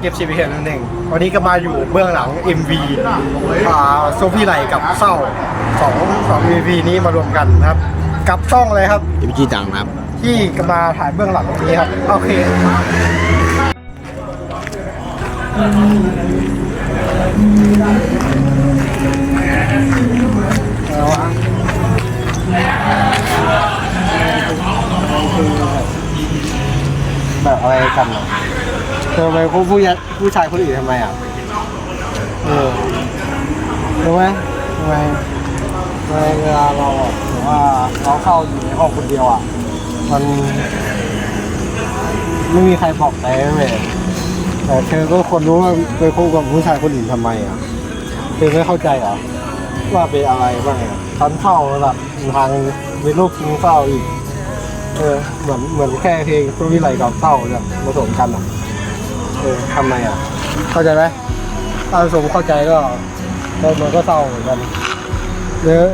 เก็บชีวิตนั่นเองวันนี้ก็มาอยู่เบื้องหลัง MV อ่าโซฟี่ไหลกับเศร้าสองสอง MV นี้มารวมกันนะครับ กับช่องเลยครับยิมจีจังครับ ที่ก็มาถ่ายเบื้องหลังตรงนี้ครับ โอเค แบบอะไรกันเหรอ เธอไปผู้ผู้ยัผู้ชายคนอื่นทำไมอะ เออรู้ไหมทำไมทำไมเวลาเราอะหรือว่าเราเข้าอยู่ในห้องคนเดียวอะ มันไม่มีใครบอกใจเลย แต่เธอก็คนรู้ว่าไปคบกับผู้ชายคนอื่นทำไมอะ เธอไม่เข้าใจเหรอว่าเป็นอะไรบ้างอะฉันเศร้าระดับทางมีรูปทิ้งเศร้าอีก เออ เหมือนเหมือนแค่เพลงตัววิไลกับเศร้าเนี่ยผสมกันอะ เออทำไมอะ เข้าใจไหมถ้าสมเข้าใจก็มันก็เศร้าเหมือนกันเนื้อ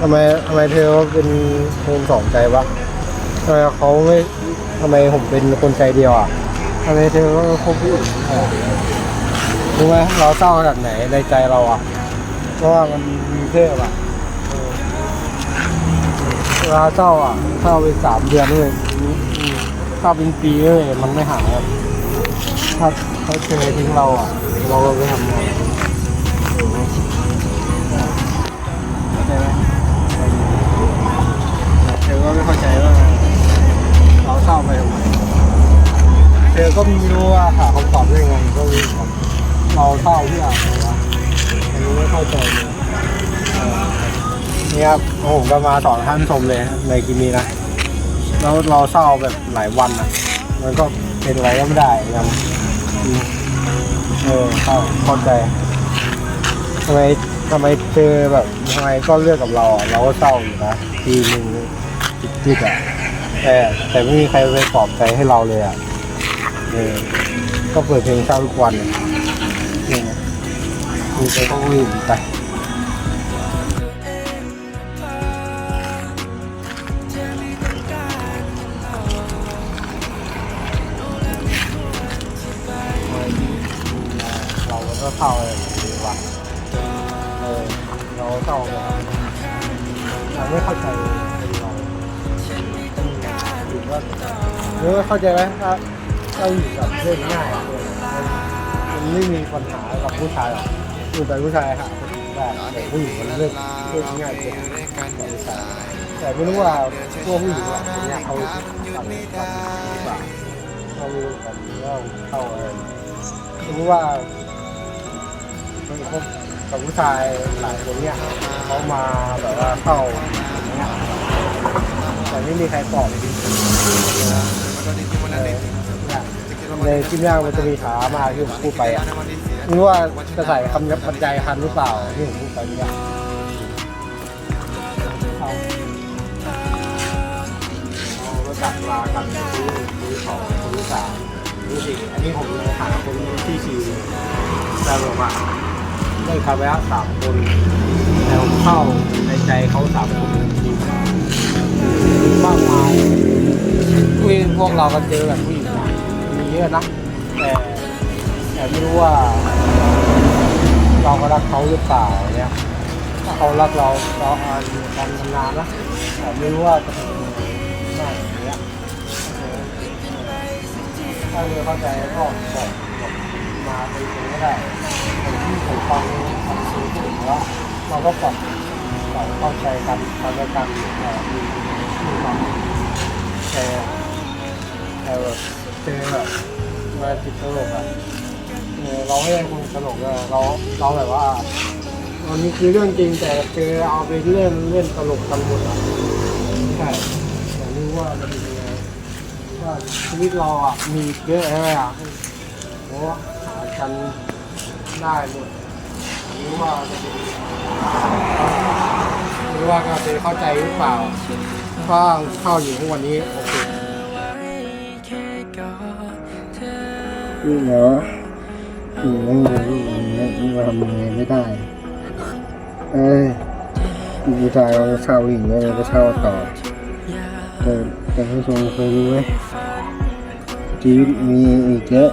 ทำไมทำไมเธอเป็นคนสองใจวะทำไมเขาไม่ทำไมผมเป็นคนใจเดียวอะทำไมเธอก็คบผู้อื่นรู้ไหมเราเศร้าขนาดไหนในใจเราอะเพราะว่ามันมีเทพอะเออเวลาเศร้าอะเศร้าไปสามเดือนเลยเศร้าเป็นปีเลยมันไม่หายอะ ถ้าเขาเจอทิ้งเราอะ เราก็ไปทำไงเข้าใจไหมเธอก็ไม่เข้าใจว่าเราเศร้าไปทำไมเธอก็ไม่รู้ว่าหาคำตอบได้ไงก็รู้เราเศร้าเพื่ออะไรวะอันนี้ไม่เข้าใจเลยเนี่ครับผมก็มาสอนท่านชมเลยในคลิปนี้นะแล้วเราเศร้าแบบหลายวันอะมันก็ เป็นไรก็ไม่ได้ยังเออเข้าเข้าใจทำไมทำไมเธอแบบทำไมก็เลือกกับเราอะเราก็เศร้าอยู่นะทีหนึ่งจิตๆอะแต่แต่ไม่มีใครไปปลอบใจให้เราเลยอะเออก็เปิดเพลงเศร้าทุกวันเนี่ยเนี่ยมีไปก็วิ่งไป เราก็เศร้าเลยดีว่ะเออเราเศร้าเลยเราไม่เข้าใจเราถือว่าหรือเข้าใจไหมถ้าถ้าอยู่กับเรื่องง่ายมันมันไม่มีปัญหากับผู้ชายหรอกอยู่แต่ผู้ชายหาคนอื่นได้แต่ผู้หญิงมันเรื่องเรื่องง่ายเกินกับผู้ชายแต่ไม่รู้ว่าพวกผู้หญิงอะเนี่ยเขาทำกันหรือเปล่าเขาไม่รู้กันว่าเข้าอะไรไม่รู้ว่า มันคบกับผู้ชายหลายคนเนี่ยเขามาแบบว่าเข้าอย่างเงี้ยแต่ไม่มีใครตอบจริงในคลิปแรกมันจะมีขามาที่ผมพูดไปอะไม่รู้ว่าจะใส่คำยับรรยายทันหรือเปล่าที่ผมพูดไปเนี่ยรถจักรลากันซื้อซื้อของคนที่สามนี่สิอันนี้ผมเลยหาคนที่สี่แต่บอกว่า ได้คาไปแล้วสามคนแต่เข้าในใจเขาสามคนจริงมากมายคุยพวกเรากันเจอแบบผู้หญิงมีเยอะนะแต่แต่ไม่รู้ว่า เราก็รักเขาหรือเปล่าเนี่ยถ้าเขารักเราเราอาจอยู่กันนานนะแต่ไม่รู้ว่าจะเป็นยังไงมากอย่าเงี้ยเออถ้าเราเข้าใจก็บอกบอกมาเป็นคนก็ได้ ผมที่ผมฟังฟังซื้อผู้อื่นแล้วเราก็ปรับปรับเข้าใจกันทำด้กันเอ่อมีมีความแต่แต่แบบเจอแบบเวลาติดตลกอะเราไม่ใช่คนตลกอะเราเราแบบว่าอันนี้คือเรื่องจริงแต่เจอเอาไปเล่นเล่นตลกกันหมดอะใช่แต่รู้ว่ามันเป็นยังไงว่าชีวิตเราอะมีเยอะใช่ไหมอะโอ้หากันได้หมด ไม่รู้ว่าจะเป็นไม่รู้ว่าก็จะเข้าใจหรือเปล่าถ้าเข้าอยู่ทุกวันนี้โอเคนี่เหรอนี่ไม่ไงนี่ไม่ทำยังไงไม่ได้ เอ้ยผู้ชายเราเช่าหญิงแล้วเราก็เช่าต่อ แต่แต่ผู้ชมเคยรู้ไหมชีวิตมีอีกเยอะ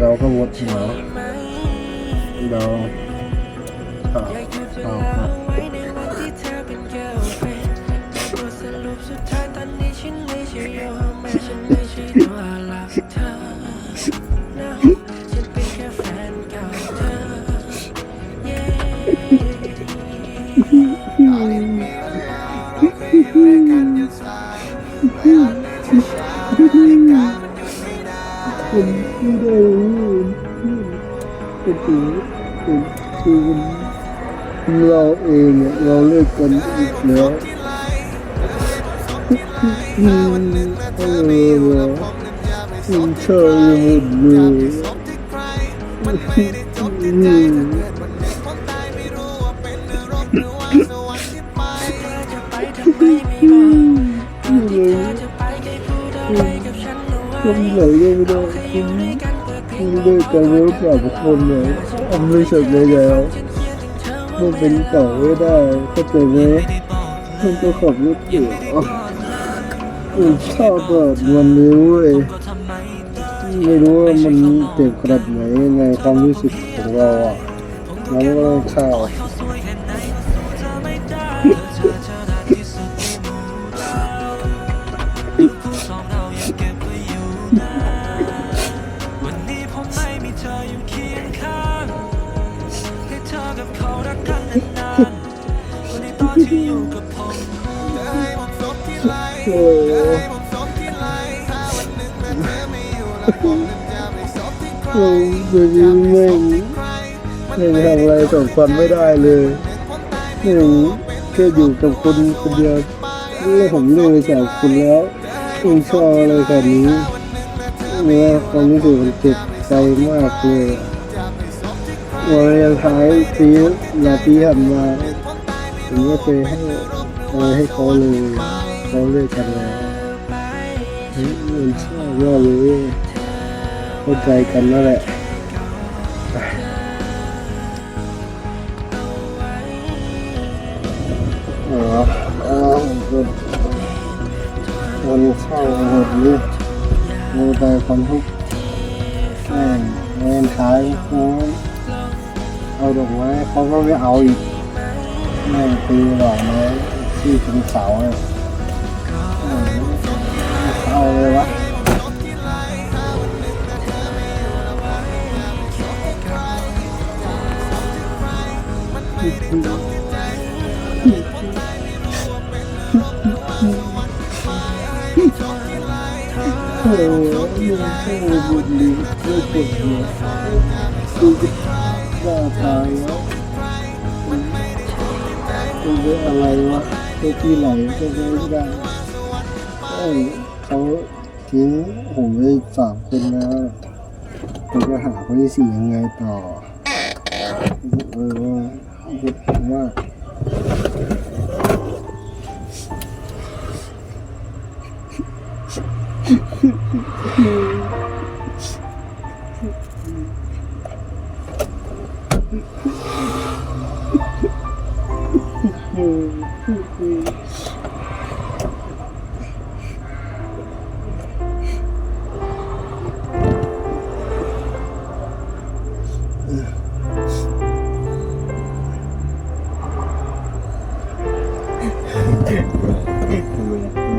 เราก็วดหั เราต่อต่อครับผม เนี่ยเราเลิกกันอีกแล้วอืมเออคุณเชยหมดเลยอืมทำไหนก็ไม่ได้คุณคุณเลิกกันแล้วกับคนเลยทำไม่เสร็จเลยแล้ว มันเป็นเก่าไม่ได้ก็เจอไหมมันก็ขับรถเก่ยวมชอบแบบวันนี้เว้ยไม่รู้ว่ามันเจ็บกระดไหนในความรู้สึกของเราอะแล้วก็ต้องเข้าว หลโอ้โหให้ผมซบที่ไหลถ้าวันหนึ่งแม่เธอไม่อยู่แล้วผมนั้นจะไปซบที่ใครเราจะยิ้มไม่ไม่ทำอะไรสองคนไม่ได้เลยหนึ่งแค่อยู่กับคนคนเดียวเรื่องผมเลิกไปจากคุณแล้วคุณชอบอะไรแบบนี้เนี่ยความรู้สึกมันเจ็บใจมากเลยวันท้ายปีนาทีหันมาผมก็เคยให้อะไรให้เขาเลย เขาเลิกกันแล้วเฮ้ยมันชอบมากเลยเข้าใจกันนั่นแหละอ๋ออ๋อมันเศร้าหดเลยมีแต่ความทุกข์แม่งเงินขายเขาเอาดอกไม้เขาก็ไม่เอาอีกแม่งตีดอกไม้ที่เป็นเสาเนี่ย เอาเลยวะโอ้โหยังโชว์บุญดีด้วยปวดหัวดูดิบ้าตายแล้วดูดิอะไรวะไปที่ไหนก็ไม่ได้เอ้ย เขาทิ้งผมไปสามคนแล้วผมจะหาคนที่สี่ยังไงต่อเออว่าผม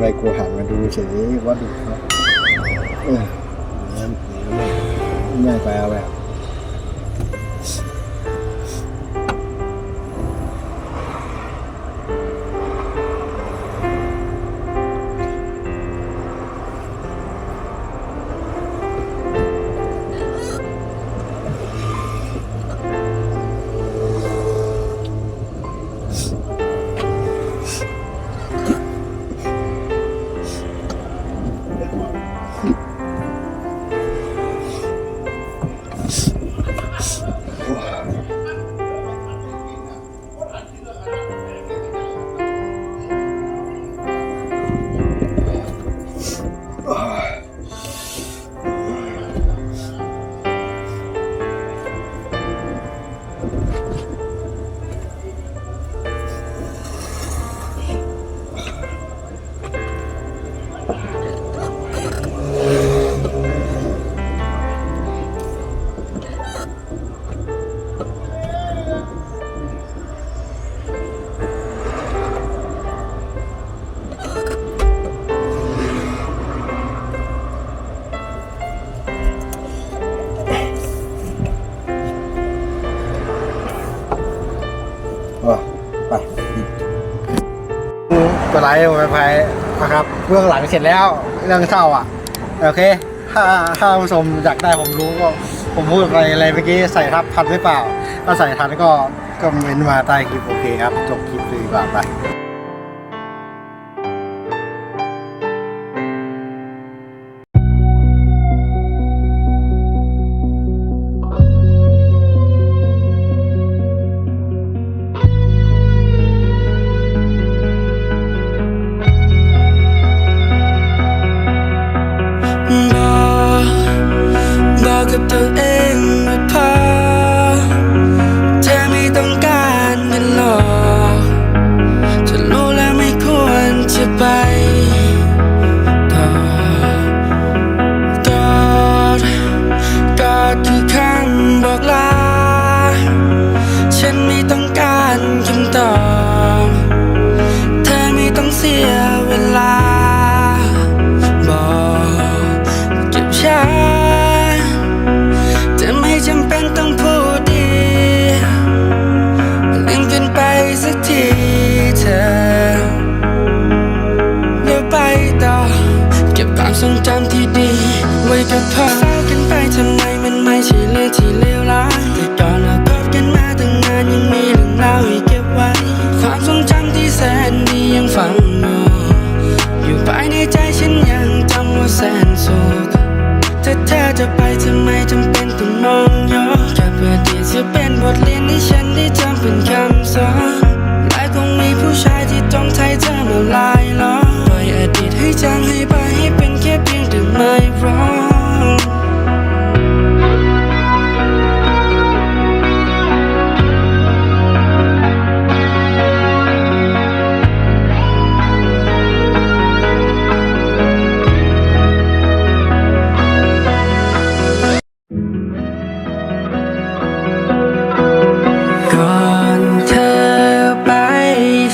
ว่าไรกูหันมาดูเฉยว่าดูเขาเออแม่ไปเอาแบบ ไลค์กดไปนะครับเบื้องหลังเสร็จแล้วเรื่องเศร้าอะโอเค ถ้าถ้าผู้ชมอยากได้ผมรู้ก็ผมพูดไปอะไรเมื่อกี้ใส่ทับทันหรือเปล่า ถ้าใส่ทันก็ก็เม้นมาใต้คลิปโอเคครับจบคลิปดีกว่าไป บอ เป็นบทเรียนที่ฉันได้จำเป็นคำสอนและคงมีผู้ชายที่ต้องใช้เธอมาลายล้อปล่อยอดีตให้จางให้ไปให้เป็นแค่เพียงแต่ไม่ร้อง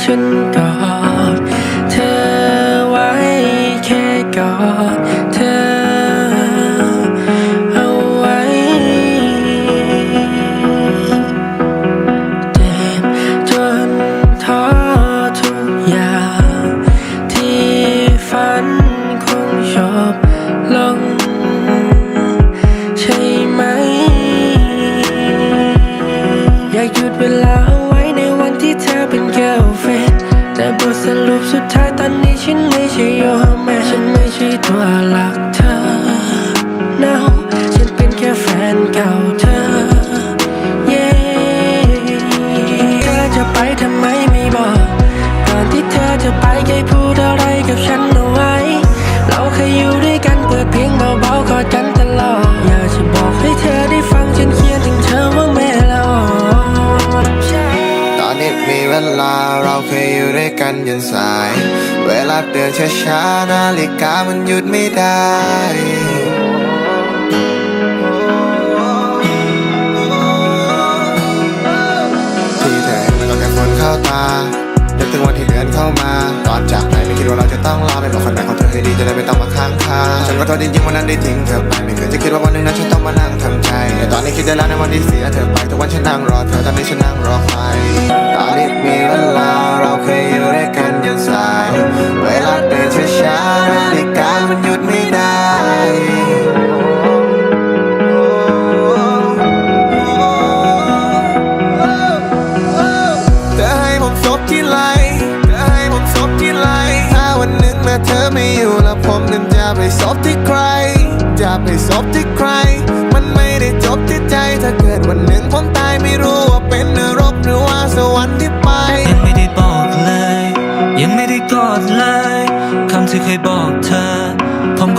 ฉัน สาย เวลาเดินช้าๆนาฬิกามันหยุดไม่ได้ที่แท้ก็แค่ฝนเข้าตา นึกถึงวันเข้ามาตอนจากไปไม่คิดว่าเราจะต้องรอไปบอกแฟนๆของเธอให้ดีจะได้ไม่ต้องมาค้างคาฉันก็โทษจริงๆวันนั้นได้ทิ้งเธอไปไม่เคยจะคิดว่าวันหนึ่งนั้นฉันต้องมานั่งทำใจแต่ตอนนี้คิดได้แล้วในวันที่เสียเธอไปทุกวันฉันนั่งรอเธอตอนนี้ฉันนั่งรอใครตอนนี้มีเวลาเราเคยอยู่ด้วยกันยันสายเวลาเดินช้า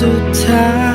สุดท้าย